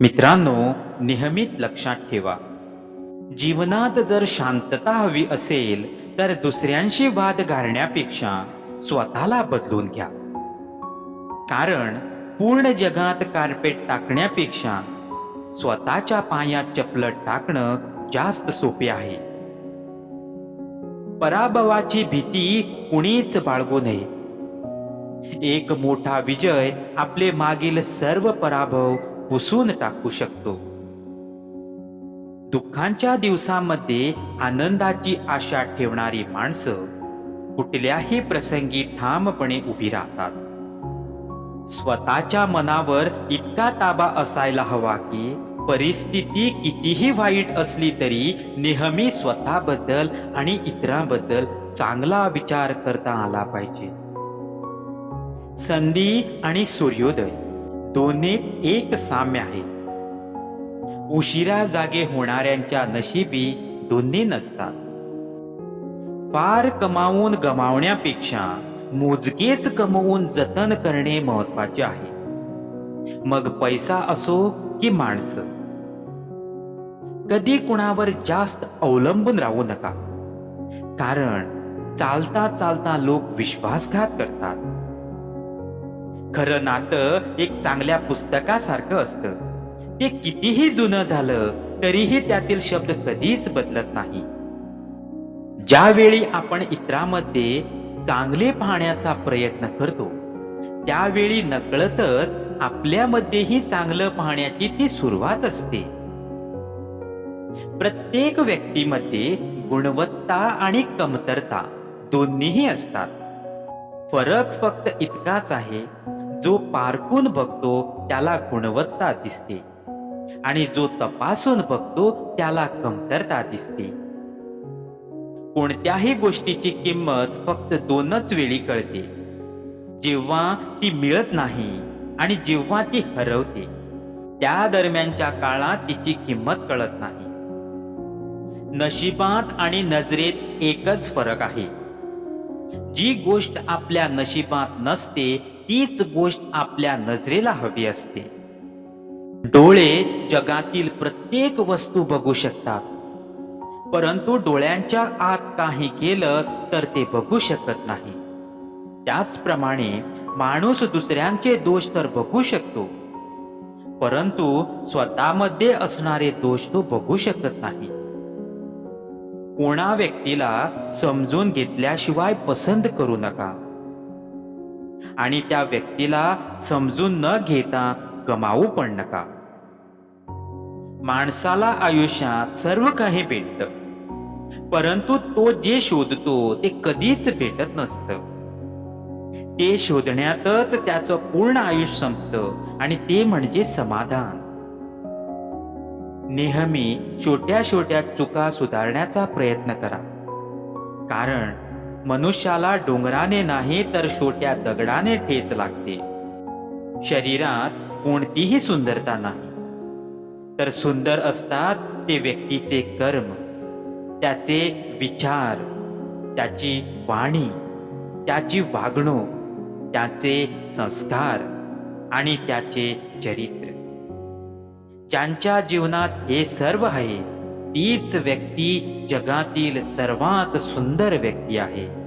मित्रांनो नेहमीच लक्षात ठेवा. जीवनात जर शांतता हवी असेल तर दुसऱ्यांशी वाद घालण्यापेक्षा स्वतःला बदलून घ्या. कारण पूर्ण जगात कार्पेट टाकण्यापेक्षा स्वतःच्या पायात चपलत टाकणं जास्त सोपे आहे. पराभवाची भीती कुणीच बाळगू नये. एक मोठा विजय आपले मागील सर्व पराभव पुसून टाकू शकतो. दुःखांच्या दिवसामध्ये आनंदाची आशा ठेवणारी माणसं कुठल्याही प्रसंगी ठामपणे उभी राहतात. स्वतःच्या मनावर इतका ताबा असायला हवा की परिस्थिती कितीही वाईट असली तरी नेहमी स्वतःबद्दल आणि इतरांबद्दल चांगला विचार करता आला पाहिजे. संधी आणि सूर्योदय. दोन्ही एक साम्य आहे. उशिरा जागे होणाऱ्यांच्या नशिबी दोन्ही नसतात. फार कमावून गमावण्यापेक्षा मोजकेच कमवून जतन करणे महत्त्वाचे आहे. मग पैसा असो की माणसं. कधी कुणावर जास्त अवलंबून राहू नका. कारण चालता चालता लोक विश्वासघात करतात. खरं नातं एक चांगल्या पुस्तकासारखं असतं. ते कितीही जुनं झालं तरीही त्यातील शब्द कधीच बदलत नाही. ज्यावेळी आपण इतरांमध्ये चांगले पाहण्याचा प्रयत्न करतो त्यावेळी नकळतच आपल्यामध्येही चांगलं पाहण्याची ती सुरुवात असते. प्रत्येक व्यक्तीमध्ये गुणवत्ता आणि कमतरता दोन्हीही असतात. फरक फक्त इतकाच आहे जो पारखून बघतो त्याला गुणवत्ता दिसते. आणि जो तपासून बघतो त्याला कमतरता दिसते. कोणत्याही गोष्टीची किंमत फक्त दोनच वेळी कळते. जेव्हा ती मिळत नाही आणि जेव्हा ती हरवते त्या दरम्यानच्या काळात तिची किंमत कळत नाही. नशिबात आणि नजरेत एकच फरक आहे. जी गोष्ट आपल्या नशिबात नसते तीच गोष्ट आपल्या नजरेला हवी असते. डोळे जगातील प्रत्येक वस्तू बघू शकतात. परंतु डोळ्यांच्या आत काही केलं तर ते बघू शकत नाही. त्याचप्रमाणे माणूस दुसऱ्यांचे दोष तर बघू शकतो. परंतु स्वतःमध्ये असणारे दोष तो बघू शकत नाही. कोणा व्यक्तीला समजून घेतल्याशिवाय पसंत करू नका. आणि त्या व्यक्तीला समजून न घेता गमावू पण नका. माणसाला आयुष्यात सर्व काही भेटत. परंतु तो जे शोधतो ते कधीच भेटत नसतं. ते शोधण्यातच त्याचं पूर्ण आयुष्य संपतं आणि ते म्हणजे समाधान. नेहमी छोट्या छोट्या चुका सुधारण्याचा प्रयत्न करा. कारण मनुष्याला डोंगराने नाही तर छोट्या दगडाने ठेच लागते. शरीरात कोणतीही सुंदरता नाही. तर सुंदर असतात ते व्यक्तीचे कर्म त्याचे विचार त्याची वाणी त्याची वागणूक त्याचे संस्कार आणि त्याचे चरित्र. ज्यांच्या जीवनात हे सर्व आहे तीच व्यक्ती जगातील सर्वात सुंदर व्यक्ती आहे.